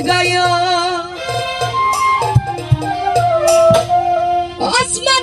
গায়। আসমান